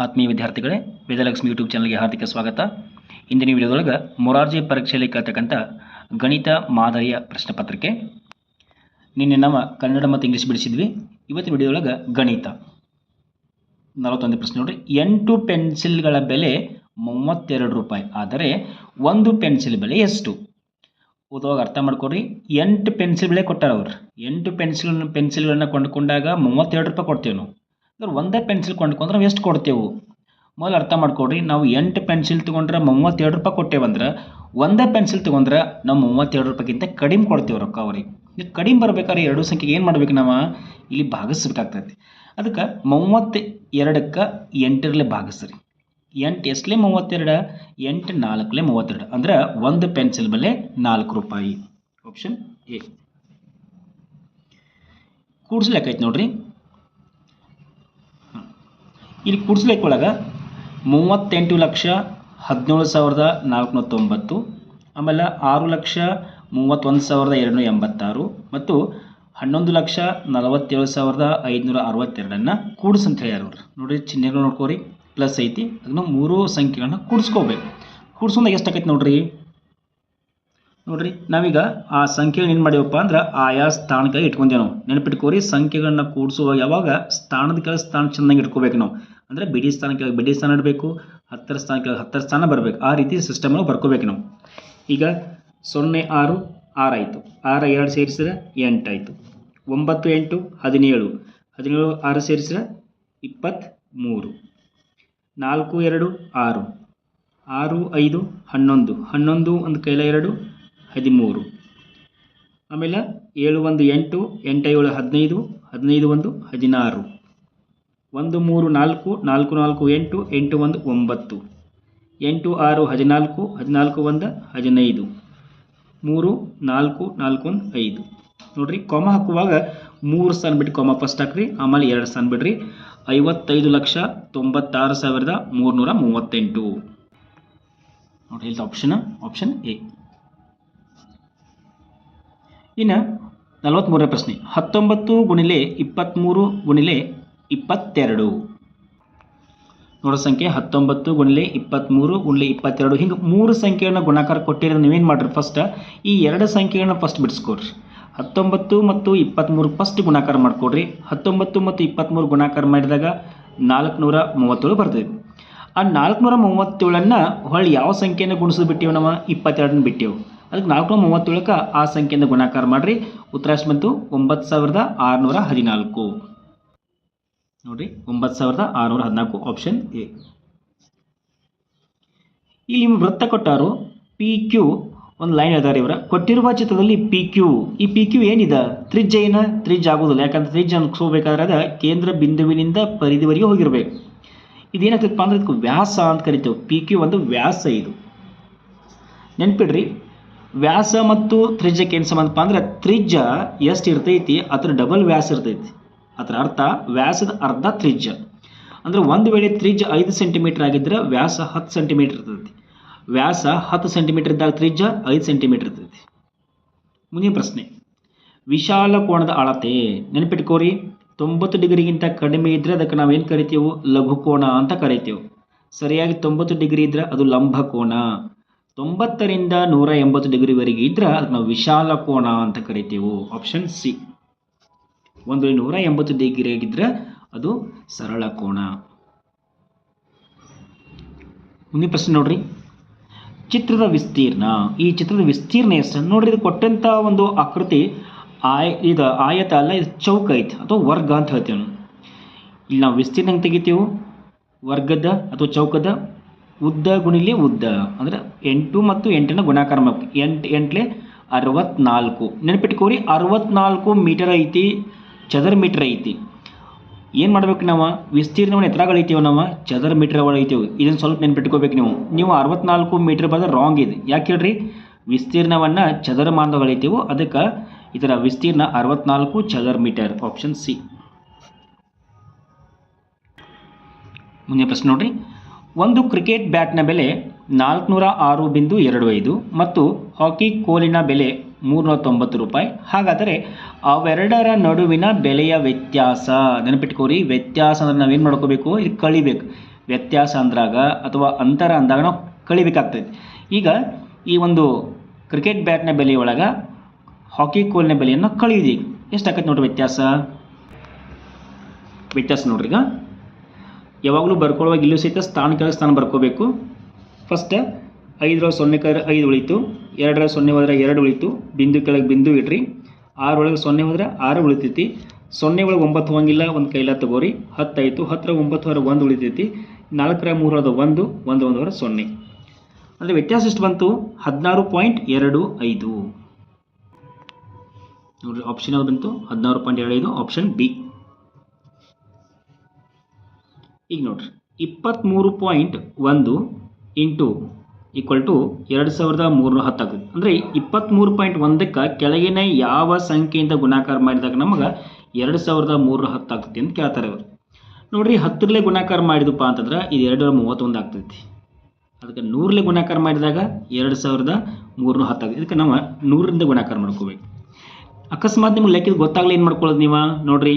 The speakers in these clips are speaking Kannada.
ಆತ್ಮೀಯ ವಿದ್ಯಾರ್ಥಿಗಳೇ, ವೇದಲಕ್ಷ್ಮಿ ಯೂಟ್ಯೂಬ್ ಚಾನಲ್ಗೆ ಹಾರ್ದಿಕ ಸ್ವಾಗತ. ಇಂದಿನ ವಿಡಿಯೋದೊಳಗೆ ಮೊರಾರ್ಜಿ ಪರೀಕ್ಷೆಯಲ್ಲಿ ಕೇಳ್ತಕ್ಕಂಥ ಗಣಿತ ಮಾದರಿಯ ಪ್ರಶ್ನೆ ಪತ್ರಿಕೆ. ನಿನ್ನೆ ನಾವು ಕನ್ನಡ ಮತ್ತು ಇಂಗ್ಲೀಷ್ ಬಿಡಿಸಿದ್ವಿ. ಇವತ್ತಿನ ವಿಡಿಯೋದೊಳಗೆ ಗಣಿತ. ನಲವತ್ತೊಂದು ಪ್ರಶ್ನೆ ನೋಡ್ರಿ. ಎಂಟು ಪೆನ್ಸಿಲ್ಗಳ ಬೆಲೆ ಮೂವತ್ತೆರಡು ರೂಪಾಯಿ. ಆದರೆ ಒಂದು ಪೆನ್ಸಿಲ್ ಬೆಲೆ ಎಷ್ಟು? ಓದುವಾಗ ಅರ್ಥ ಮಾಡ್ಕೊಡ್ರಿ. ಎಂಟು ಪೆನ್ಸಿಲ್ ಬೆಲೆ ಕೊಟ್ಟಾರ ಅವ್ರು. ಎಂಟು ಪೆನ್ಸಿಲ್, ಪೆನ್ಸಿಲ್ಗಳನ್ನ ಕೊಂಡುಕೊಂಡಾಗ ಮೂವತ್ತೆರಡು ರೂಪಾಯಿ ಕೊಡ್ತೇವೆ ನಾವು. ಅಂದ್ರೆ ಒಂದೇ ಪೆನ್ಸಿಲ್ ಕೊಂಡ್ಕೊಂಡ್ರೆ ಎಷ್ಟು ಕೊಡ್ತೇವೆ? ಮೊದಲು ಅರ್ಥ ಮಾಡ್ಕೊಡ್ರಿ ನಾವು ಎಂಟು ಪೆನ್ಸಿಲ್ ತೊಗೊಂಡ್ರೆ ಮೂವತ್ತೆರಡು ರೂಪಾಯಿ ಕೊಟ್ಟೇವಂದ್ರೆ ಒಂದೇ ಪೆನ್ಸಿಲ್ ತೊಗೊಂಡ್ರೆ ನಾವು ಮೂವತ್ತೆರಡು ರೂಪಾಯಿಗಿಂತ ಕಡಿಮೆ ಕೊಡ್ತೇವೆ ರೊಕ್ಕ ಅವ್ರಿಗೆ. ಕಡಿಮೆ ಬರ್ಬೇಕಾದ್ರೆ ಎರಡು ಸಂಖ್ಯೆಗೆ ಏನು ಮಾಡ್ಬೇಕು ನಾವು? ಇಲ್ಲಿ ಭಾಗಿಸ್ಬೇಕಾಗ್ತೈತಿ. ಅದಕ್ಕೆ ಮೂವತ್ತು ಎರಡಕ್ಕೆ ಎಂಟರಲ್ಲೇ ಭಾಗಿಸ್ರಿ. ಎಂಟು ಎಷ್ಟಲೇ ಮೂವತ್ತೆರಡು, ಎಂಟು ನಾಲ್ಕಲೇ ಮೂವತ್ತೆರಡು. ಅಂದ್ರೆ ಒಂದು ಪೆನ್ಸಿಲ್ ಬೆಲೆ ನಾಲ್ಕು ರೂಪಾಯಿ. ಆಪ್ಷನ್ ಎ ಕೂಡ್ಸ್ಲೆಕ್ಕೈತೆ ನೋಡ್ರಿ. ಇಲ್ಲಿ ಕೂಡ್ಸ್ಲಿಕ್ಕೆ ಒಳಗೆ. ಮೂವತ್ತೆಂಟು ಲಕ್ಷ ಹದಿನೇಳು ಸಾವಿರದ ನಾಲ್ಕುನೂರ ತೊಂಬತ್ತು ಆಮೇಲೆ ಆರು ಲಕ್ಷ ಮೂವತ್ತೊಂದು ಸಾವಿರದ ಎರಡುನೂರ ಎಂಬತ್ತಾರು ಮತ್ತು ಹನ್ನೊಂದು ಲಕ್ಷ ನಲವತ್ತೇಳು ಸಾವಿರದ ಐದುನೂರ ಅರವತ್ತೆರಡನ್ನು ಕೂಡಿಸ್ ಅಂತ ಹೇಳ್ಯಾರ ಅವ್ರು. ನೋಡಿರಿ ಚಿಹ್ನೆಗಳು ನೋಡ್ಕೋರಿ. ಪ್ಲಸ್ ಐತಿ. ಅದನ್ನು ಮೂರು ಸಂಖ್ಯೆಗಳನ್ನ ಕೂಡಿಸ್ಕೋಬೇಕು. ಎಷ್ಟು ಎಷ್ಟಾಕೈತಿ ನೋಡ್ರಿ? ನೋಡ್ರಿ, ನಾವೀಗ ಆ ಸಂಖ್ಯೆಗಳನ್ನ ಏನು ಮಾಡಿವಪ್ಪ ಅಂದ್ರೆ ಆಯಾ ಸ್ಥಾನಕ್ಕೆ ಇಟ್ಕೊಂಡೇವೆ ನಾವು. ನೆನಪಿಟ್ಕೋರಿ, ಸಂಖ್ಯೆಗಳನ್ನ ಕೂಡಿಸುವಾಗ ಯಾವಾಗ ಸ್ಥಾನದ ಕೆಳ ಸ್ಥಾನ ಚೆನ್ನಾಗಿ ಇಟ್ಕೋಬೇಕು ನಾವು. ಅಂದರೆ ಬಿಡಿ ಸ್ಥಾನ ಕೆಳಗೆ ಬಿಡಿ ಸ್ಥಾನ ಇಡಬೇಕು, ಹತ್ತರ ಸ್ಥಾನ ಕೆಳಗೆ ಹತ್ತರ ಸ್ಥಾನ ಬರಬೇಕು. ಆ ರೀತಿ ಸಿಸ್ಟಮನ್ನು ಬರ್ಕೋಬೇಕು ನಾವು. ಈಗ ಸೊನ್ನೆ, ಆರು ಆರಾಯಿತು ಆರ, ಎರಡು ಸೇರಿಸಿದ್ರೆ ಎಂಟಾಯಿತು ಒಂಬತ್ತು, ಎಂಟು, ಹದಿನೇಳು. ಹದಿನೇಳು, ಆರು ಸೇರಿಸಿದ್ರೆ ಇಪ್ಪತ್ತ್ಮೂರು. ನಾಲ್ಕು, ಎರಡು, ಆರು. ಆರು, ಐದು, ಹನ್ನೊಂದು. ಹನ್ನೊಂದು ಒಂದು ಕೈಲ ಎರಡು, ಹದಿಮೂರು. ಆಮೇಲೆ ಏಳು, ಒಂದು, ಎಂಟು ಎಂಟು, ಏಳು, ಹದಿನೈದು ಹದಿನೈದು, ಒಂದು, ಹದಿನಾರು. ಒಂದು ಮೂರು ನಾಲ್ಕು ನಾಲ್ಕು ನಾಲ್ಕು ಎಂಟು ಎಂಟು ಒಂದು ಒಂಬತ್ತು. ಎಂಟು ಆರು ಹದಿನಾಲ್ಕು ಹದಿನಾಲ್ಕು ಒಂದು ಹದಿನೈದು. ಮೂರು ನಾಲ್ಕು ನಾಲ್ಕು ಒಂದು ಐದು. ನೋಡಿರಿ ಕೊಮ ಹಾಕುವಾಗ ಮೂರು ಸ್ಥಾನ ಬಿಟ್ಟು ಕೊಮ ಫಸ್ಟ್ ಹಾಕ್ರಿ, ಆಮೇಲೆ ಎರಡು ಸ್ಥಾನ ಬಿಡ್ರಿ. ಐವತ್ತೈದು ಲಕ್ಷ ತೊಂಬತ್ತಾರು ಸಾವಿರದ ಮೂರುನೂರ ಮೂವತ್ತೆಂಟು. ನೋಡಿ ಇಲ್ಲಿ ಆಪ್ಷನ್ ಆಪ್ಷನ್ ಎ ಇನ್ನು ನಲವತ್ತ್ಮೂರನೇ ಪ್ರಶ್ನೆ. ಹತ್ತೊಂಬತ್ತು ಗುಣಿಲೆ ಇಪ್ಪತ್ತ್ಮೂರು ಗುಣಿಲೆ ಇಪ್ಪತ್ತೆರಡು. ನೋಡೋ ಸಂಖ್ಯೆ ಹತ್ತೊಂಬತ್ತು ಗುಣಲೆ ಇಪ್ಪತ್ತ್ಮೂರು ಗುಣಲೆ ಇಪ್ಪತ್ತೆರಡು. ಹಿಂಗೆ ಮೂರು ಸಂಖ್ಯೆಗಳನ್ನ ಗುಣಾಕಾರ ಕೊಟ್ಟಿರೋದು ನೀವೇನು ಮಾಡಿರಿ ಫಸ್ಟ್ ಈ ಎರಡು ಸಂಖ್ಯೆಗಳನ್ನ ಫಸ್ಟ್ ಬಿಡಿಸ್ಕೊಡ್ರಿ. ಹತ್ತೊಂಬತ್ತು ಮತ್ತು ಇಪ್ಪತ್ತ್ಮೂರು ಫಸ್ಟ್ ಗುಣಾಕಾರ ಮಾಡಿಕೊಡ್ರಿ. ಹತ್ತೊಂಬತ್ತು ಮತ್ತು ಇಪ್ಪತ್ತ್ಮೂರು ಗುಣಾಕಾರ ಮಾಡಿದಾಗ ನಾಲ್ಕುನೂರ ಮೂವತ್ತೇಳು ಬರ್ತದೆ. ಆ ನಾಲ್ಕುನೂರ ಮೂವತ್ತೇಳನ್ನು ಹೊಳ್ಳಿ ಯಾವ ಸಂಖ್ಯೆಯನ್ನು ಗುಣಿಸೋದು ಬಿಟ್ಟಿವಿ ನಮ್ಮ? ಇಪ್ಪತ್ತೆರಡನ್ನ ಬಿಟ್ಟಿವು. ಅದಕ್ಕೆ ನಾಲ್ಕುನೂರ ಮೂವತ್ತೇಳಕ್ಕೆ ಆ ಸಂಖ್ಯೆಯಿಂದ ಗುಣಾಕಾರ ಮಾಡಿರಿ. ಉತ್ತರಾಶ್ ಬಂತು ಒಂಬತ್ತು ಸಾವಿರದ ಆರುನೂರ ಹದಿನಾಲ್ಕು. ನೋಡಿರಿ ಒಂಬತ್ತು ಸಾವಿರದ ಆರುನೂರ ಹದಿನಾಲ್ಕು ಆಪ್ಷನ್ ಎ ಇಲ್ಲಿ ನಿಮ್ಮ ವೃತ್ತ ಕೊಟ್ಟಾರು ಪಿ ಕ್ಯೂ ಒಂದು ಲೈನ್ ಇದ್ದಾರೆ ಇವರ. ಕೊಟ್ಟಿರುವ ಚಿತ್ರದಲ್ಲಿ ಪಿ ಕ್ಯೂ ಈ ಪಿ ಕ್ಯೂ ಏನಿದೆ? ತ್ರಿಜ್ಯ ಏನ ತ್ರಿಜ್ಯ ಆಗೋದಿಲ್ಲ ಯಾಕಂದ್ರೆ ತ್ರಿಜ್ಯ ಅನ್ಕೋಬೇಕಾದ್ರೆ ಅದ ಕೇಂದ್ರ ಬಿಂದುವಿನಿಂದ ಪರಿಧಿವರೆಗೆ ಹೋಗಿರ್ಬೇಕು. ಇದೇನಾಗ್ತದಪ್ಪ ಅಂದ್ರೆ ಇದಕ್ಕೆ ವ್ಯಾಸ ಅಂತ ಕರಿತೇವೆ. ಪಿ ಕ್ಯೂ ಒಂದು ವ್ಯಾಸ ಇದು. ನೆನ್ಪಿಡ್ರಿ. ವ್ಯಾಸ ಮತ್ತು ತ್ರಿಜ್ಯಕ್ಕೆ ಏನು ಸಂಬಂಧಪ್ಪ ಅಂದ್ರೆ ತ್ರಿಜ್ಯ ಎಷ್ಟು ಇರ್ತೈತಿ? ಅದ್ರ ಡಬಲ್ ವ್ಯಾಸ ಇರ್ತೈತಿ. ಅದರ ಅರ್ಥ ವ್ಯಾಸದ ಅರ್ಧ ತ್ರಿಜ್ಯ. ಅಂದ್ರೆ ಒಂದು ವೇಳೆ ತ್ರಿಜ್ಯ ಐದು ಸೆಂಟಿಮೀಟರ್ ಆಗಿದ್ರೆ ವ್ಯಾಸ ಹತ್ತು ಸೆಂಟಿಮೀಟರ್ ಇರ್ತೈತಿ ವ್ಯಾಸ ಹತ್ತು ಸೆಂಟಿಮೀಟರ್ ಇದ್ದಾಗ ತ್ರಿಜ್ಯ ಐದು ಸೆಂಟಿಮೀಟರ್ ಇರ್ತೈತಿ ಮುಂದಿನ ಪ್ರಶ್ನೆ. ವಿಶಾಲ ಕೋಣದ ಅಳತೆ ನೆನಪಿಟ್ಕೋರಿ, ತೊಂಬತ್ತು ಡಿಗ್ರಿಗಿಂತ ಕಡಿಮೆ ಇದ್ದರೆ ಅದಕ್ಕೆ ನಾವೇನು ಕರಿತೀವಿ? ಲಘು ಕೋಣ ಅಂತ ಕರಿತೀವಿ. ಸರಿಯಾಗಿ ತೊಂಬತ್ತು ಡಿಗ್ರಿ ಇದ್ದರೆ ಅದು ಲಂಬ ಕೋಣ. ತೊಂಬತ್ತರಿಂದ ನೂರ ಎಂಬತ್ತು ಡಿಗ್ರಿವರೆಗೆ ಇದ್ದರೆ ಅದಕ್ಕೆ ನಾವು ವಿಶಾಲ ಕೋಣ ಅಂತ ಕರಿತೀವಿ. ಆಪ್ಷನ್ ಸಿ ಒಂದು ವೇಳೆ ನೂರ ಎಂಬತ್ತು ಡಿಗ್ರಿ ಆಗಿದ್ರೆ ಅದು ಸರಳ ಕೋಣ ಮುಂದಿನ ಪ್ರಶ್ನೆ ನೋಡ್ರಿ. ಚಿತ್ರದ ವಿಸ್ತೀರ್ಣ. ಈ ಚಿತ್ರದ ವಿಸ್ತೀರ್ಣ ಎಷ್ಟು ನೋಡ್ರಿ, ಇದು ಕೊಟ್ಟಂಥ ಒಂದು ಆಕೃತಿ, ಆಯ, ಇದು ಆಯತ ಅಲ್ಲ, ಇದು ಚೌಕ ಐತಿ, ಅಥವಾ ವರ್ಗ ಅಂತ ಹೇಳ್ತೀವಿ ನಾವು. ಇಲ್ಲಿ ನಾವು ವಿಸ್ತೀರ್ಣ ಹೆಂಗೆ ತೆಗಿತೀವಿ? ವರ್ಗದ ಅಥವಾ ಚೌಕದ ಉದ್ದ ಗುಣಿಲಿ ಉದ್ದ, ಅಂದರೆ ಎಂಟು ಮತ್ತು ಎಂಟನ್ನು ಗುಣಾಕಾರ ಎಂಟು, ಎಂಟ್ಲೆ ಅರವತ್ನಾಲ್ಕು. ನೆನಪಿಟ್ಕೋರಿ, ಅರವತ್ನಾಲ್ಕು ಮೀಟರ್ ಐತಿ. ಚದರ ಮೀಟರ್ ಐತಿ. ಏನು ಮಾಡ್ಬೇಕು ನಾವು? ವಿಸ್ತೀರ್ಣವನ್ನು ಎತ್ತರಗಳಿತೀವಿ ನಾವು? ಚದರ ಮೀಟ್ರ್ ಒಳಗೈತೀವಿ ಇದನ್ನು ಸ್ವಲ್ಪ ನೆನ್ಪಿಟ್ಕೋಬೇಕು ನೀವು. ನೀವು ಅರವತ್ನಾಲ್ಕು ಮೀಟರ್ ಬಂದ್ರೆ ರಾಂಗ್ ಇದೆ. ಯಾಕೆ ಹೇಳ್ರಿ? ವಿಸ್ತೀರ್ಣವನ್ನು ಚದರ ಮಾನದಗಳಿತೀವೋ ಅದಕ್ಕೆ ಇದರ ವಿಸ್ತೀರ್ಣ ಅರವತ್ನಾಲ್ಕು ಚದರ ಮೀಟರ್ ಆಪ್ಷನ್ ಸಿ ಮುಂದಿನ ಪ್ರಶ್ನೆ ನೋಡ್ರಿ. ಒಂದು ಕ್ರಿಕೆಟ್ ಬ್ಯಾಟ್ನ ಬೆಲೆ ನಾಲ್ಕುನೂರ ಆರು ಬಿಂದು ಎರಡು ಐದು ಮತ್ತು ಹಾಕಿ ಕೋಲಿನ ಬೆಲೆ ಮೂರುನೂರ ತೊಂಬತ್ತು ರೂಪಾಯಿ. ಹಾಗಾದರೆ ಅವೆರಡರ ನಡುವಿನ ಬೆಲೆಯ ವ್ಯತ್ಯಾಸ ನೆನಪಿಟ್ಕೋರಿ. ವ್ಯತ್ಯಾಸ ಅಂದ್ರೆ ನಾವೇನು ಮಾಡ್ಕೋಬೇಕು? ಇಲ್ಲಿ ಕಳಿಬೇಕು. ವ್ಯತ್ಯಾಸ ಅಂದ್ರಾಗ ಅಥವಾ ಅಂತರ ಅಂದಾಗ ನಾವು ಕಳಿಬೇಕಾಗ್ತೈತಿ ಈಗ ಈ ಒಂದು ಕ್ರಿಕೆಟ್ ಬ್ಯಾಟ್ನ ಬೆಲೆಯೊಳಗೆ ಹಾಕಿ ಕೋಲ್ನ ಬೆಲೆಯನ್ನು ಕಳಿದಿ ಎಷ್ಟಾಗತ್ತೆ ನೋಡ್ರಿ ವ್ಯತ್ಯಾಸ? ವ್ಯತ್ಯಾಸ ನೋಡ್ರಿ ಈಗ. ಯಾವಾಗಲೂ ಬರ್ಕೊಳ್ಳುವಾಗ ಇಲ್ಲೂ ಸಹಿತ ಸ್ಥಾನ ಕೆಳಗೆ ಸ್ಥಾನ ಬರ್ಕೋಬೇಕು. ಫಸ್ಟ್ ಐದರ ಸೊನ್ನೆ ಕರ ಐದು ಉಳಿತು, ಎರಡರ ಸೊನ್ನೆ ಹೋದ್ರೆ ಎರಡು ಉಳಿತು, ಬಿಂದು ಕೆಳಗೆ ಬಿಂದು ಇಡ್ರಿ. ಆರೊಳಗೆ ಸೊನ್ನೆ ಹೋದ್ರೆ ಆರು ಉಳಿತೈತಿ. ಸೊನ್ನೆ ಒಳಗೆ ಒಂಬತ್ತು ಹೋಗಿಲ್ಲ ಒಂದು ಕೈಲ ತಗೋರಿ. ಹತ್ತಾಯಿತು ಹತ್ತರ ಒಂಬತ್ತು ಹೊರ ಒಂದು ಉಳಿತೈತಿ. ನಾಲ್ಕರ ಮೂರದ ಒಂದು ಒಂದು ಒಂದು ಹೊರ ಸೊನ್ನೆ. ಅಂದರೆ ವ್ಯತ್ಯಾಸ ಎಷ್ಟು ಬಂತು? ಹದಿನಾರು ಪಾಯಿಂಟ್ ಎರಡು ಐದು. ನೋಡ್ರಿ ಆಪ್ಷನ್ ಯಾವ್ದು ಬಂತು? ಹದಿನಾರು ಪಾಯಿಂಟ್ ಎರಡು ಐದು ಆಪ್ಷನ್ ಬಿ ಈಗ ನೋಡ್ರಿ, ಇಪ್ಪತ್ತ್ಮೂರು ಪಾಯಿಂಟ್ ಒಂದು ಇಂಟು ಈಕ್ವಲ್ ಟು ಎರಡು ಸಾವಿರದ ಮೂರುನೂರ ಹತ್ತಾಗ್ತದೆ. ಅಂದರೆ ಇಪ್ಪತ್ತ್ಮೂರು ಪಾಯಿಂಟ್ ಒಂದಕ್ಕೆ ಕೆಳಗಿನ ಯಾವ ಸಂಖ್ಯೆಯಿಂದ ಗುಣಾಕಾರ ಮಾಡಿದಾಗ ನಮಗೆ ಎರಡು ಸಾವಿರದ ಮೂರುನೂರ ಹತ್ತಾಗ್ತದೆ ಅಂತ ಕೇಳ್ತಾರೆ ಅವರು ನೋಡಿರಿ, ಹತ್ತರಲ್ಲೇ ಗುಣಾಕಾರ ಮಾಡಿದಪ್ಪ ಅಂತಂದ್ರೆ ಇದು ಎರಡು ಮೂವತ್ತೊಂದು ಆಗ್ತೈತಿ. ಅದಕ್ಕೆ ನೂರಲ್ಲೇ ಗುಣಾಕಾರ ಮಾಡಿದಾಗ ಎರಡು ಸಾವಿರದ ಮೂರುನೂರ ಹತ್ತಾಗ್ತದೆ. ಇದಕ್ಕೆ ನಾವು ನೂರರಿಂದ ಗುಣಾಕಾರ ಮಾಡ್ಕೋಬೇಕು. ಅಕಸ್ಮಾತ್ ನಿಮ್ಗೆ ಲೆಕ್ಕಿದ ಗೊತ್ತಾಗಲಿ ಏನು ಮಾಡ್ಕೊಳ್ಳೋದು ನೀವು? ನೋಡಿರಿ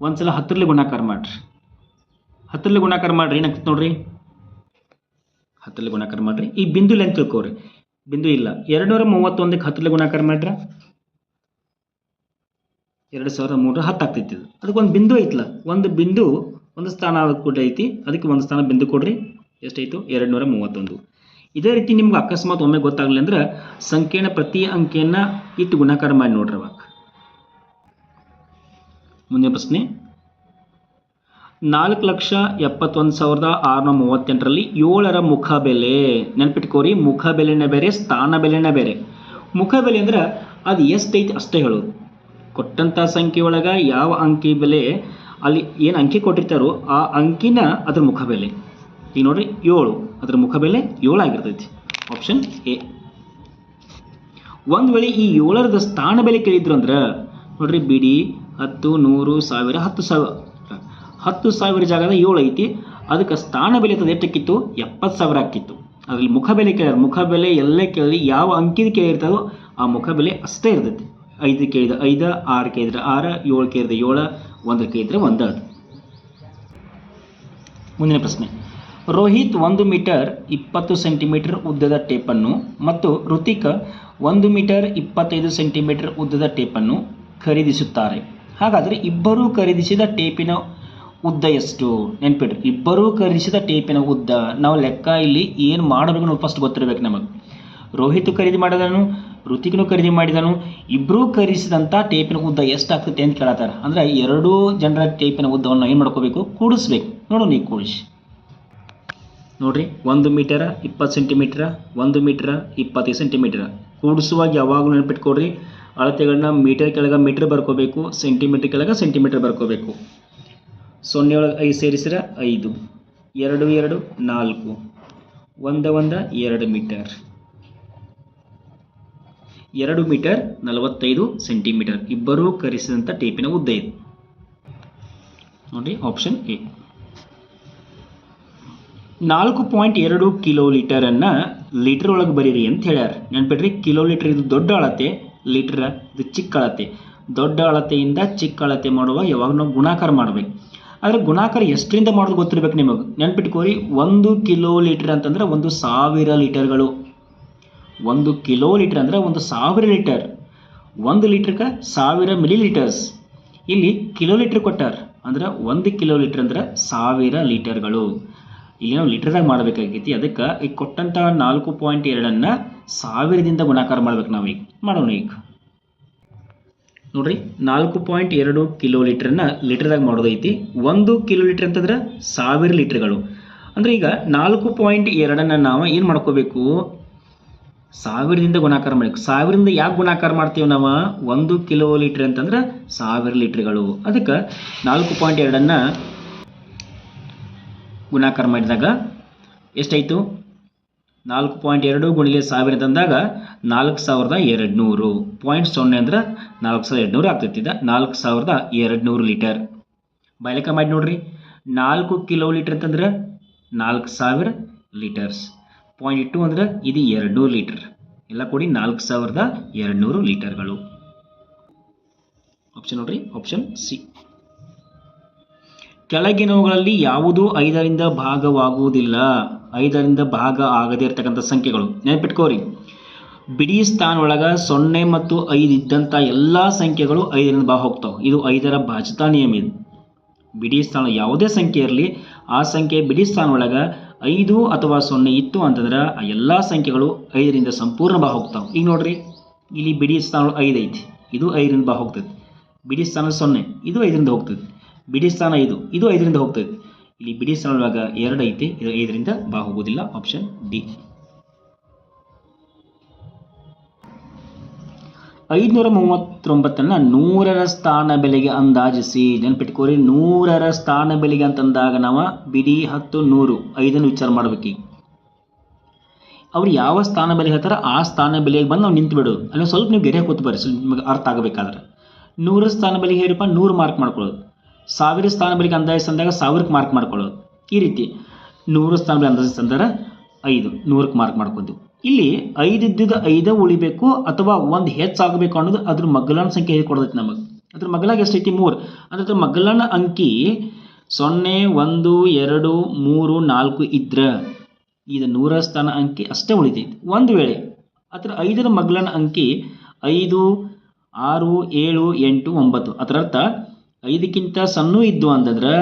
ಒಂದು ಸಲ ಹತ್ತರಲ್ಲೇ ಗುಣಾಕಾರ ಮಾಡಿರಿ. ಹತ್ತರಲ್ಲಿ ಗುಣಾಕಾರ ಮಾಡಿರಿ ಏನಾಗ್ತದೆ ನೋಡ್ರಿ? ಹತ್ತರಲ್ಲಿ ಗುಣಾಕಾರ ಮಾಡ್ರಿ. ಈ ಬಿಂದು ಲೆಂತ್ ತಿಳ್ಕೊರಿ ಬಿಂದು ಇಲ್ಲ. ಎರಡುನೂರ ಮೂವತ್ತೊಂದಕ್ಕೆ ಹತ್ತರಲ್ಲಿ ಗುಣಾಕಾರ ಮಾಡ್ರ? ಎರಡು ಸಾವಿರದ ಮೂರು ಹತ್ತು ಆಗ್ತೈತಿ ಇದು. ಅದಕ್ಕೆ ಒಂದು ಬಿಂದು ಐತಲ್ಲ ಒಂದು ಬಿಂದು ಒಂದು ಸ್ಥಾನ ಕೂಡ ಐತಿ. ಅದಕ್ಕೆ ಒಂದು ಸ್ಥಾನ ಬಿಂದು ಕೊಡ್ರಿ. ಎಷ್ಟಾಯ್ತು? ಎರಡು ನೂರ ಮೂವತ್ತೊಂದು. ಇದೇ ರೀತಿ ನಿಮ್ಗೆ ಅಕಸ್ಮಾತ್ ಒಮ್ಮೆ ಗೊತ್ತಾಗಲಿ ಅಂದ್ರೆ ಸಂಖ್ಯೆನ ಪ್ರತಿ ಅಂಕಿಯನ್ನ ಇಟ್ಟು ಗುಣಾಕಾರ ಮಾಡಿ ನೋಡ್ರಿ ಅವಾಗ. ಮುಂದಿನ ಪ್ರಶ್ನೆ. ನಾಲ್ಕು ಲಕ್ಷ ಎಪ್ಪತ್ತೊಂದು ಸಾವಿರದ ಆರುನೂರ ಮೂವತ್ತೆಂಟರಲ್ಲಿ ಏಳರ ಮುಖ ಬೆಲೆ ನೆನ್ಪಿಟ್ಕೋರಿ ಮುಖ ಬೆಲೆನೇ ಬೇರೆ ಸ್ಥಾನ ಬೆಲೆನೇ ಬೇರೆ. ಮುಖ ಬೆಲೆ ಅಂದ್ರೆ ಅದು ಎಷ್ಟೈತಿ ಅಷ್ಟೇ ಹೇಳೋದು ಕೊಟ್ಟಂಥ ಸಂಖ್ಯೆ ಒಳಗೆ ಯಾವ ಅಂಕಿ ಬೆಲೆ, ಅಲ್ಲಿ ಏನು ಅಂಕಿ ಕೊಟ್ಟಿರ್ತಾರೋ ಆ ಅಂಕಿನ ಅದ್ರ ಮುಖ ಬೆಲೆ ಈಗ ನೋಡ್ರಿ, ಏಳು. ಅದ್ರ ಮುಖ ಬೆಲೆ ಏಳು ಆಗಿರ್ತೈತಿ. ಆಪ್ಷನ್ ಎ ಒಂದು ವೇಳೆ ಈ ಏಳರದ ಸ್ಥಾನ ಬೆಲೆ ಕೇಳಿದ್ರು ಅಂದ್ರೆ, ನೋಡ್ರಿ, ಬಿಡಿ ಹತ್ತು, ನೂರು, ಸಾವಿರ, ಹತ್ತು ಸಾವಿರ. ಹತ್ತು ಸಾವಿರ ಜಾಗದ ಏಳು ಐತಿ. ಅದಕ್ಕೆ ಸ್ಥಾನ ಬೆಲೆ ಅದು ಎಷ್ಟಕ್ಕಿತ್ತು? ಎಪ್ಪತ್ತು ಸಾವಿರ ಆಗ್ತಿತ್ತು. ಅದರಲ್ಲಿ ಮುಖ ಬೆಲೆ ಮುಖಬೆಲೆ ಮುಖ ಬೆಲೆ ಎಲ್ಲೇ ಕೇಳಿ ಯಾವ ಅಂಕಿದ ಕೇಳಿರ್ತದೋ ಆ ಮುಖ ಬೆಲೆ ಅಷ್ಟೇ ಇರ್ತೈತಿ ಐದು ಕೇಳಿದ ಐದು, ಆರು ಕೇಳಿದ್ರೆ ಆರು, ಏಳು ಕೇಳಿದ್ರೆ ಏಳು, ಒಂದು ಕೇಳಿದ್ರೆ ಒಂದು ಅದು ಮುಂದಿನ ಪ್ರಶ್ನೆ. ರೋಹಿತ್ ಒಂದು ಮೀಟರ್ ಇಪ್ಪತ್ತು ಸೆಂಟಿಮೀಟರ್ ಉದ್ದದ ಟೇಪನ್ನು ಮತ್ತು ಋತಿಕ ಒಂದು ಮೀಟರ್ ಇಪ್ಪತ್ತೈದು ಸೆಂಟಿಮೀಟರ್ ಉದ್ದದ ಟೇಪನ್ನು ಖರೀದಿಸುತ್ತಾರೆ. ಹಾಗಾದರೆ ಇಬ್ಬರೂ ಖರೀದಿಸಿದ ಟೇಪಿನ ಉದ್ದ ಎಷ್ಟು? ನೆನ್ಪಿಡ್ರಿ. ಇಬ್ಬರೂ ಖರೀದಿಸಿದ ಟೇಪಿನ ಉದ್ದ. ನಾವು ಲೆಕ್ಕ ಇಲ್ಲಿ ಏನು ಮಾಡಬೇಕು ನಾವು ಫಸ್ಟ್ ಗೊತ್ತಿರಬೇಕು ನಮಗೆ. ರೋಹಿತ್ ಖರೀದಿ ಮಾಡಿದನು ಋತಿಕನು ಖರೀದಿ ಮಾಡಿದನು ಇಬ್ಬರೂ ಖರೀದಿಸಿದಂಥ ಟೇಪಿನ ಉದ್ದ ಎಷ್ಟು ಆಗ್ತದೆ ಅಂತ ಕೇಳತ್ತಾರ. ಅಂದರೆ ಎರಡೂ ಜನರ ಟೇಪಿನ ಉದ್ದವನ್ನು ಏನು ಮಾಡ್ಕೋಬೇಕು? ಕೂಡಿಸ್ಬೇಕು. ನೋಡು ನೀವು ಕೂಡಿಸಿ. ನೋಡ್ರಿ, ಒಂದು ಮೀಟರ ಇಪ್ಪತ್ತು ಸೆಂಟಿಮೀಟ್ರ, ಒಂದು ಮೀಟ್ರ ಇಪ್ಪತ್ತೈದು ಸೆಂಟಿಮೀಟ್ರ. ಕೂಡಿಸುವಾಗ ಯಾವಾಗಲೂ ನೆನಪಿಟ್ಕೊಡ್ರಿ ಅಳತೆಗಳನ್ನ ಮೀಟರ್ ಕೆಳಗೆ ಮೀಟರ್ ಬರ್ಕೋಬೇಕು, ಸೆಂಟಿಮೀಟರ್ ಕೆಳಗೆ ಸೆಂಟಿಮೀಟರ್ ಬರ್ಕೋಬೇಕು. ಸೊನ್ನೆ ಒಳಗೆ ಐದು ಸೇರಿಸಿದ್ರೆ ಐದು. ಎರಡು ಎರಡು, ನಾಲ್ಕು. ಒಂದ ಒಂದ, ಎರಡು ಮೀಟರ್. ಎರಡು ಮೀಟರ್, ನಲವತ್ತೈದು ಸೆಂಟಿಮೀಟರ್. ಇಬ್ಬರೂ ಕರೆಸಿದಂಥ ಟೇಪಿನ ಉದ್ದ ಇದು. ನೋಡಿ ಆಪ್ಷನ್ ಎ ನಾಲ್ಕು ಪಾಯಿಂಟ್ ಎರಡು ಕಿಲೋ ಲೀಟರನ್ನು ಲೀಟರ್ ಒಳಗೆ ಬರೀರಿ ಅಂತ ಹೇಳ್ಯಾರ. ನೆನ್ಪಿಡ್ರಿ, ಕಿಲೋ ಲೀಟರ್ ಇದು ದೊಡ್ಡ ಅಳತೆ, ಲೀಟರ್ ಇದು ಚಿಕ್ಕ ಅಳತೆ. ದೊಡ್ಡ ಅಳತೆಯಿಂದ ಚಿಕ್ಕ ಅಳತೆ ಮಾಡುವಾಗ ಯಾವಾಗ ನಾವು ಗುಣಾಕಾರ ಮಾಡಬೇಕು. ಆದರೆ ಗುಣಾಕಾರ ಎಷ್ಟರಿಂದ ಮಾಡೋದು ಗೊತ್ತಿರಬೇಕು ನಿಮಗೆ? ನೆನ್ಪಿಟ್ಕೋರಿ ಒಂದು ಕಿಲೋ ಲೀಟರ್ ಅಂತಂದ್ರೆ ಒಂದು ಸಾವಿರ ಲೀಟರ್ಗಳು. ಒಂದು ಕಿಲೋ ಲೀಟರ್ ಅಂದರೆ ಒಂದು ಸಾವಿರ ಲೀಟರ್. ಒಂದು ಲೀಟ್ರ್ಗೆ ಸಾವಿರ ಮಿಲಿ ಲೀಟರ್ಸ್ ಇಲ್ಲಿ ಕಿಲೋ ಲೀಟರ್ ಕೊಟ್ಟಾರ. ಅಂದ್ರೆ ಒಂದು ಕಿಲೋ ಲೀಟರ್ ಅಂದ್ರೆ ಸಾವಿರ ಲೀಟರ್ಗಳು. ಇಲ್ಲಿ ನಾವು ಲೀಟರ್ದಾಗ ಮಾಡಬೇಕಾಗೈತಿ. ಅದಕ್ಕೆ ಈಗ ಕೊಟ್ಟಂತಹ ನಾಲ್ಕು ಪಾಯಿಂಟ್ ಎರಡನ್ನು ಸಾವಿರದಿಂದ ಗುಣಾಕಾರ ಮಾಡ್ಬೇಕು ನಾವು ಮಾಡೋಣ ಈಗ. ನೋಡ್ರಿ, ನಾಲ್ಕು ಪಾಯಿಂಟ್ ಎರಡು ಕಿಲೋ ಲೀಟ್ರನ್ನ ಲೀಟ್ರ್ದಾಗ ಮಾಡೋದೈತಿ. ಒಂದು ಕಿಲೋ ಲೀಟ್ರ್ ಅಂತಂದ್ರೆ ಸಾವಿರ ಲೀಟ್ರ್ಗಳು. ಅಂದ್ರೆ ಈಗ ನಾಲ್ಕು ಪಾಯಿಂಟ್ ಎರಡನ್ನು ನಾವು ಏನು ಮಾಡ್ಕೋಬೇಕು? ಸಾವಿರದಿಂದ ಗುಣಾಕಾರ ಮಾಡಬೇಕು. ಸಾವಿರದಿಂದ ಯಾಕೆ ಗುಣಾಕಾರ ಮಾಡ್ತೀವಿ ನಾವು? ಒಂದು ಕಿಲೋ ಲೀಟ್ರ್ ಅಂತಂದ್ರೆ ಸಾವಿರ ಲೀಟ್ರ್ಗಳು. ಅದಕ್ಕೆ ನಾಲ್ಕು ಪಾಯಿಂಟ್ ಎರಡನ್ನು ಗುಣಾಕಾರ ಮಾಡಿದಾಗ ಎಷ್ಟಾಯಿತು? ನಾಲ್ಕು ಪಾಯಿಂಟ್ ಎರಡು ಗುಣಿಲೆ ಸಾವಿರ ತಂದಾಗ ನಾಲ್ಕು ಸಾವಿರದ ಎರಡು ನೂರು ಪಾಯಿಂಟ್ ಸೊನ್ನೆ ಅಂದ್ರೆ ನಾಲ್ಕು ಸಾವಿರದ ಎರಡು ನೂರು ಆಗ್ತೈತಿ. ಇದು ನಾಲ್ಕು ಸಾವಿರದ ಎರಡು ನೂರು ಲೀಟರ್. ಬಯಲಕ ಮಾಡಿ ನೋಡ್ರಿ. ನಾಲ್ಕು ಕಿಲೋ ಲೀಟರ್ ಅಂತಂದ್ರೆ ನಾಲ್ಕು ಸಾವಿರ ಲೀಟರ್ಸ್. ಪಾಯಿಂಟ್ ಟು ಅಂದ್ರೆ ಇದು ಎರಡು ನೂರು ಲೀಟರ್. ಎಲ್ಲ ಕೂಡಿ ನಾಲ್ಕು ಸಾವಿರದ ಎರಡು ನೂರು ಲೀಟರ್ಗಳು. ಆಪ್ಷನ್ ನೋಡ್ರಿ. ಆಪ್ಷನ್ ಸಿ ಕೆಳಗಿನವುಗಳಲ್ಲಿ ಯಾವುದೂ ಐದರಿಂದ ಭಾಗವಾಗುವುದಿಲ್ಲ? ಐದರಿಂದ ಭಾಗ ಆಗದೇ ಇರತಕ್ಕಂಥ ಸಂಖ್ಯೆಗಳು. ನೆನಪಿಟ್ಕೋರಿ. ಬಿಡಿ ಸ್ಥಾನ ಒಳಗೆ ಸೊನ್ನೆ ಮತ್ತು ಐದು ಇದ್ದಂಥ ಎಲ್ಲ ಸಂಖ್ಯೆಗಳು ಐದರಿಂದ ಭಾಗ ಹೋಗ್ತಾವೆ. ಇದು ಐದರ ಭಾಜತಾ ನಿಯಮ ಇದು. ಬಿಡಿ ಸ್ಥಾನ ಯಾವುದೇ ಸಂಖ್ಯೆ ಇರಲಿ, ಆ ಸಂಖ್ಯೆ ಬಿಡಿ ಸ್ಥಾನ ಒಳಗೆ ಐದು ಅಥವಾ ಸೊನ್ನೆ ಇತ್ತು ಅಂತಂದ್ರೆ ಆ ಎಲ್ಲ ಸಂಖ್ಯೆಗಳು ಐದರಿಂದ ಸಂಪೂರ್ಣ ಭಾಗ ಹೋಗ್ತಾವೆ. ಈಗ ನೋಡ್ರಿ, ಇಲ್ಲಿ ಬಿಡಿ ಸ್ಥಾನ ಐದು ಐತಿ. ಇದು ಐದರಿಂದ ಭಾಗ ಹೋಗ್ತದೆ ಬಿಡಿ ಸ್ಥಾನ ಸೊನ್ನೆ, ಇದು ಐದರಿಂದ ಹೋಗ್ತದೆ ಬಿಡಿ ಸ್ಥಾನ ಐದು, ಇದು ಐದರಿಂದ ಹೋಗ್ತದೆ ಇಲ್ಲಿ ಬಿಡಿ ಸರಳವಾಗ ಎರಡು ಐತಿ, ಇದು ಐದರಿಂದ ಭಾಗ ಹೋಗೋದಿಲ್ಲ ಆಪ್ಷನ್ ಡಿ ಐದುನೂರ ಮೂವತ್ತೊಂಬತ್ತನ್ನು ನೂರರ ಸ್ಥಾನ ಬೆಲೆಗೆ ಅಂದಾಜಿಸಿ ನೆನ್ಪಿಟ್ಕೋರಿ ನೂರರ ಸ್ಥಾನ ಬೆಲೆಗೆ ಅಂತಂದಾಗ ನಾವು ಬಿಡಿ ಹತ್ತು ನೂರು, ಐದನ್ನು ವಿಚಾರ ಮಾಡ್ಬೇಕು ಅವ್ರು ಯಾವ ಸ್ಥಾನ ಬೆಲೆ ಹೇಳ್ತಾರೆ, ಆ ಸ್ಥಾನ ಬೆಲೆಗೆ ಬಂದು ನಾವು ನಿಂತು ಬಿಡೋದು ಅಲ್ಲಿ ಸ್ವಲ್ಪ ನೀವು ಗೆರೆ ಕೂತು ಬರ್ರಿ ನಿಮಗೆ ಅರ್ಥ ಆಗಬೇಕಾದ್ರೆ. ನೂರ ಸ್ಥಾನ ಬೆಲೆಗೆ ಹೇಳಿಪ್ಪ ನೂರು ಮಾರ್ಕ್ ಮಾಡ್ಕೊಳ್ಳೋದು. ಸಾವಿರ ಸ್ಥಾನ ಬೆಲೆಗೆ ಅಂದಾಜಿಸಂದಾಗ ಸಾವಿರಕ್ಕೆ ಮಾರ್ಕ್ ಮಾಡ್ಕೊಳ್ಳೋದು. ಈ ರೀತಿ ನೂರು ಸ್ಥಾನ ಬೆಲೆ ಅಂದಾಜಿಸಂದ್ರೆ ಐದು, ನೂರಕ್ಕೆ ಮಾರ್ಕ್ ಮಾಡ್ಕೊಂತೀವಿ ಇಲ್ಲಿ ಐದು ಇದ್ದಿದ್ದು ಐದೇ ಉಳಿಬೇಕು ಅಥವಾ ಒಂದು ಹೆಚ್ಚಾಗಬೇಕು ಅನ್ನೋದು ಅದ್ರ ಮಗ್ಗಲನ ಸಂಖ್ಯೆ ಹೇಳ್ಕೊಡ್ತೈತಿ ನಮಗೆ. ಅದ್ರ ಮಗ್ಗಲಾಗ ಎಷ್ಟೈತಿ? ಮೂರು. ಅಂದ್ರೆ ಅದ್ರ ಮಗ್ಗಲನ ಅಂಕಿ ಸೊನ್ನೆ, ಒಂದು, ಎರಡು, ಮೂರು, ನಾಲ್ಕು ಇದ್ರ ಇದು ನೂರ ಸ್ಥಾನ ಅಂಕಿ ಅಷ್ಟೇ ಉಳಿತೈತಿ. ಒಂದು ವೇಳೆ ಅದರ ಐದರ ಮಗ್ಲನ ಅಂಕಿ ಐದು, ಆರು, ಏಳು, ಎಂಟು, ಒಂಬತ್ತು. ಅದರ ಅರ್ಥ ಐದಕ್ಕಿಂತ ಸಣ್ಣ ಇದ್ದು ಅಂತಂದ್ರೆ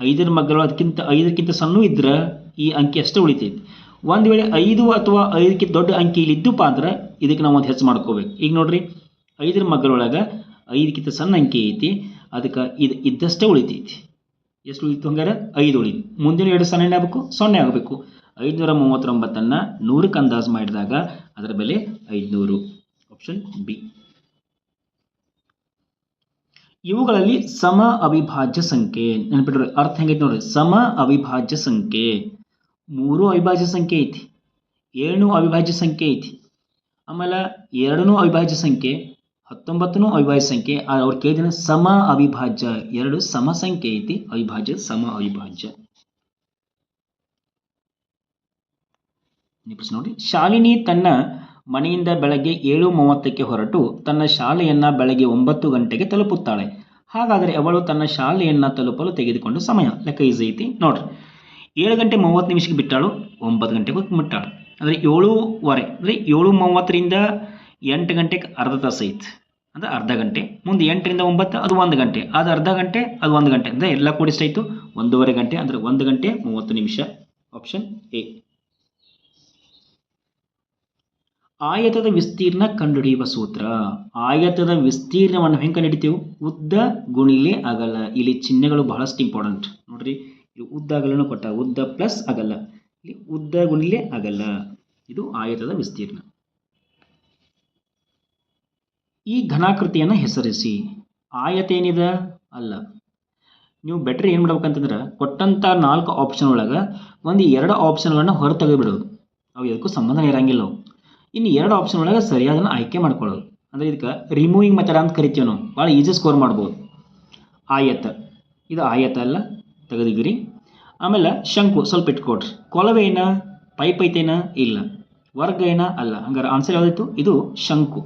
ಐದರ ಮಗ್ಗಲು ಅದಕ್ಕಿಂತ ಐದಕ್ಕಿಂತ ಸಣ್ಣ ಇದ್ರೆ ಈ ಅಂಕಿ ಅಷ್ಟೇ ಉಳಿತೈತಿ. ಒಂದು ವೇಳೆ ಐದು ಅಥವಾ ಐದಕ್ಕಿಂತ ದೊಡ್ಡ ಅಂಕಿ ಇಲ್ಲಿ ಇದ್ದಪ್ಪ ಅಂದ್ರೆ ಇದಕ್ಕೆ ನಾವು ಒಂದು ಹೆಚ್ಚು ಮಾಡ್ಕೋಬೇಕು. ಈಗ ನೋಡ್ರಿ, ಐದರ ಮಗ್ಗಲೊಳಗೆ ಐದಕ್ಕಿಂತ ಸಣ್ಣ ಅಂಕಿ ಐತಿ, ಅದಕ್ಕೆ ಇದು ಇದ್ದಷ್ಟೇ ಉಳಿತೈತಿ. ಎಷ್ಟು ಉಳಿತು ಹಂಗಾರೆ? ಐದು ಉಳಿತು. ಮುಂದಿನ ಎರಡು ಸೊನ್ನೆ ಆಗಬೇಕು? ಸೊನ್ನೆ ಆಗಬೇಕು. ಐದುನೂರ ಮೂವತ್ತೊಂಬತ್ತನ್ನು ನೂರಕ್ಕೆ ಅಂದಾಜು ಮಾಡಿದಾಗ ಅದರ ಬೆಲೆ ಐದುನೂರು. ಆಪ್ಷನ್ ಬಿ ಇವುಗಳಲ್ಲಿ ಸಮ ಅವಿಭಾಜ್ಯ ಸಂಖ್ಯೆ. ನೆನಪಿಟ್ಟು ಅರ್ಥ ಹೆಂಗೈತೆ ನೋಡ್ರಿ. ಸಮ ಅವಿಭಾಜ್ಯ ಸಂಖ್ಯೆ. ಮೂರು ಅವಿಭಾಜ್ಯ ಸಂಖ್ಯೆ ಐತಿ. ಏಳು ಅವಿಭಾಜ್ಯ ಸಂಖ್ಯೆ ಐತಿ. ಆಮೇಲೆ ಎರಡನೂ ಅವಿಭಾಜ್ಯ ಸಂಖ್ಯೆ ಹತ್ತೊಂಬತ್ತನೂ ಅವಿಭಾಜ್ಯ ಸಂಖ್ಯೆ. ಅವ್ರು ಕೇಳಿದ ಸಮ ಅವಿಭಾಜ್ಯ. ಎರಡು ಸಮ ಸಂಖ್ಯೆ ಐತಿ, ಅವಿಭಾಜ್ಯ ಸಮ ಅವಿಭಾಜ್ಯ. ನೋಡಿ ಶಾಲಿನಿ ತನ್ನ ಮನೆಯಿಂದ ಬೆಳಗ್ಗೆ ಏಳು ಮೂವತ್ತಕ್ಕೆ ಹೊರಟು ತನ್ನ ಶಾಲೆಯನ್ನು ಬೆಳಗ್ಗೆ ಒಂಬತ್ತು ಗಂಟೆಗೆ ತಲುಪುತ್ತಾಳೆ. ಹಾಗಾದರೆ ಅವಳು ತನ್ನ ಶಾಲೆಯನ್ನು ತಲುಪಲು ತೆಗೆದುಕೊಂಡು ಸಮಯ. ಲೆಕ್ಕ ಈಸಿ ಐತಿ. ನೋಡ್ರಿ. ಏಳು ಗಂಟೆ ಮೂವತ್ತು ನಿಮಿಷಕ್ಕೆ ಬಿಟ್ಟಾಳು. ಒಂಬತ್ತು ಗಂಟೆಗೆ ಹೋಗಿ ಮುಟ್ಟಾಳು. ಅಂದರೆ ಏಳೂವರೆ. ಅಂದರೆ ಏಳು ಮೂವತ್ತರಿಂದ ಎಂಟು ಗಂಟೆಗೆ ಅರ್ಧ ತಾಸು ಐತಿ. ಅಂದರೆ ಅರ್ಧ ಗಂಟೆ. ಮುಂದೆ ಎಂಟರಿಂದ ಒಂಬತ್ತು, ಅದು ಒಂದು ಗಂಟೆ. ಅದು ಅರ್ಧ ಗಂಟೆ, ಅದು ಒಂದು ಗಂಟೆ. ಅಂದರೆ ಎಲ್ಲ ಕೂಡಿ ಎಷ್ಟಾಯಿತು ಒಂದೂವರೆ ಗಂಟೆ. ಅಂದರೆ ಒಂದು ಗಂಟೆ ಮೂವತ್ತು ನಿಮಿಷ. ಆಪ್ಷನ್ ಎ ಆಯತದ ವಿಸ್ತೀರ್ಣ ಕಂಡುಹಿಡಿಯುವ ಸೂತ್ರ. ಆಯತದ ವಿಸ್ತೀರ್ಣವನ್ನು ಹೆಂಗೆ ಕಂಡುಹಿಡಿತೇವೆ? ಉದ್ದ ಗುಣಿಲೆ ಅಗಲ. ಇಲ್ಲಿ ಚಿಹ್ನೆಗಳು ಬಹಳಷ್ಟು ಇಂಪಾರ್ಟೆಂಟ್ ನೋಡ್ರಿ ಉದ್ದ ಅಗಲನು ಕೊಟ್ಟ, ಉದ್ದ ಪ್ಲಸ್ ಅಗಲ. ಇಲ್ಲಿ ಉದ್ದ ಗುಣಿಲೆ ಅಗಲ. ಇದು ಆಯತದ ವಿಸ್ತೀರ್ಣ. ಈ ಘನಾಕೃತಿಯನ್ನು ಹೆಸರಿಸಿ. ಆಯತ ಏನಿದೆ? ಅಲ್ಲ. ನೀವು ಬೆಟ್ರ್ ಏನು ಮಾಡ್ಬೇಕಂತಂದ್ರೆ ಕೊಟ್ಟಂಥ ನಾಲ್ಕು ಆಪ್ಷನ್ ಒಳಗೆ ಒಂದು ಎರಡು ಆಪ್ಷನ್ಗಳನ್ನ ಹೊರ ತೆಗೆದುಬಿಡೋದು ಅವು ಎದಕ್ಕೂ ಸಂಬಂಧ ಇರಂಗಿಲ್ಲ ಅವು. ಇನ್ನು ಎರಡು ಆಪ್ಷನ್ ಒಳಗೆ ಸರಿಯಾದನ್ನು ಆಯ್ಕೆ ಮಾಡ್ಕೊಳ್ಳೋದು. ಅಂದರೆ ಇದಕ್ಕೆ ರಿಮೂವಿಂಗ್ ಮೆಥಡ್ ಅಂತ ಕರಿತೀವಿ ನಾವು. ಭಾಳ ಈಜಿ ಸ್ಕೋರ್ ಮಾಡ್ಬೋದು. ಆಯತ. ಇದು ಆಯತ ಅಲ್ಲ, ತೆಗೆದಿಗಿರಿ. ಆಮೇಲೆ ಶಂಕು ಸ್ವಲ್ಪ ಇಟ್ಕೊಡ್ರಿ. ಕೊಲವೆ ಏನ, ಪೈಪ್ ಐತೇನ ಇಲ್ಲ. ವರ್ಗ ಏನ, ಅಲ್ಲ. ಹಂಗಾರೆ ಆನ್ಸರ್ ಯಾವುದಾಯ್ತು ಇದು ಶಂಕು.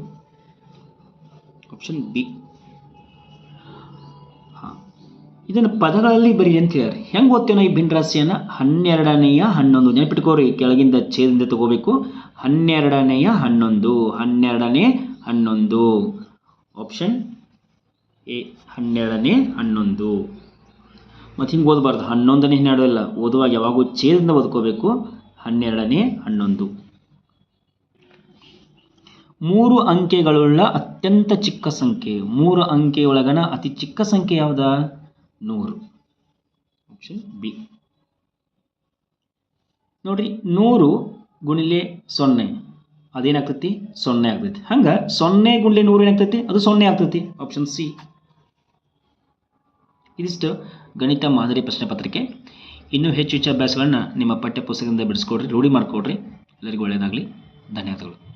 ಆಪ್ಷನ್ ಬಿ ಇದನ್ನು ಪದಗಳಲ್ಲಿ ಬರೀ ಅಂತ ಹೇಳಿ ಹೆಂಗೆ ಓದ್ತೇವೆ ಈ ಭಿನ್ನರಾಶಿಯನ್ನು? ಹನ್ನೆರಡನೆಯ ಹನ್ನೊಂದು. ನೆನಪಿಟ್ಕೋರಿ ಕೆಳಗಿಂದ ಛೇದಿಂದ ತಗೋಬೇಕು. ಹನ್ನೆರಡನೆಯ ಹನ್ನೊಂದು. ಹನ್ನೆರಡನೇ ಹನ್ನೊಂದು. ಆಪ್ಷನ್ ಎ ಹನ್ನೆರಡನೇ ಹನ್ನೊಂದು. ಮತ್ತು ಹಿಂಗೆ ಓದಬಾರ್ದು. ಹನ್ನೊಂದನೇ ಹನ್ನೆರಡು ಅಲ್ಲ. ಓದುವಾಗ ಯಾವಾಗೂ ಛೇದಿಂದ ಓದ್ಕೋಬೇಕು. ಹನ್ನೆರಡನೇ ಹನ್ನೊಂದು. ಮೂರು ಅಂಕೆಗಳುಳ್ಳ ಅತ್ಯಂತ ಚಿಕ್ಕ ಸಂಖ್ಯೆ. ಮೂರು ಅಂಕೆಯೊಳಗನ ಅತಿ ಚಿಕ್ಕ ಸಂಖ್ಯೆ ಯಾವುದಾ? ನೂರು. ಆಪ್ಷನ್ ಬಿ ನೋಡ್ರಿ, ನೂರು ಗುಣಿಲೆ ಸೊನ್ನೆ. ಅದೇನಾಗ್ತೈತಿ? ಸೊನ್ನೆ ಆಗ್ತೈತಿ. ಹಂಗೆ ಸೊನ್ನೆ ಗುಂಡ್ಲೆ ನೂರು ಏನಾಗ್ತೈತಿ? ಅದು ಸೊನ್ನೆ ಆಗ್ತೈತಿ. ಆಪ್ಷನ್ ಸಿ ಇದಿಷ್ಟು ಗಣಿತ ಮಾದರಿ ಪ್ರಶ್ನೆ ಪತ್ರಿಕೆ. ಇನ್ನೂ ಹೆಚ್ಚು ಹೆಚ್ಚು ಅಭ್ಯಾಸಗಳನ್ನ ನಿಮ್ಮ ಪಠ್ಯ ಪುಸ್ತಕದಿಂದ ಬಿಡಿಸ್ಕೊಡ್ರಿ, ರೂಢಿ ಮಾಡಿಕೊಡ್ರಿ. ಎಲ್ಲರಿಗೂ ಒಳ್ಳೆಯದಾಗಲಿ. ಧನ್ಯವಾದಗಳು.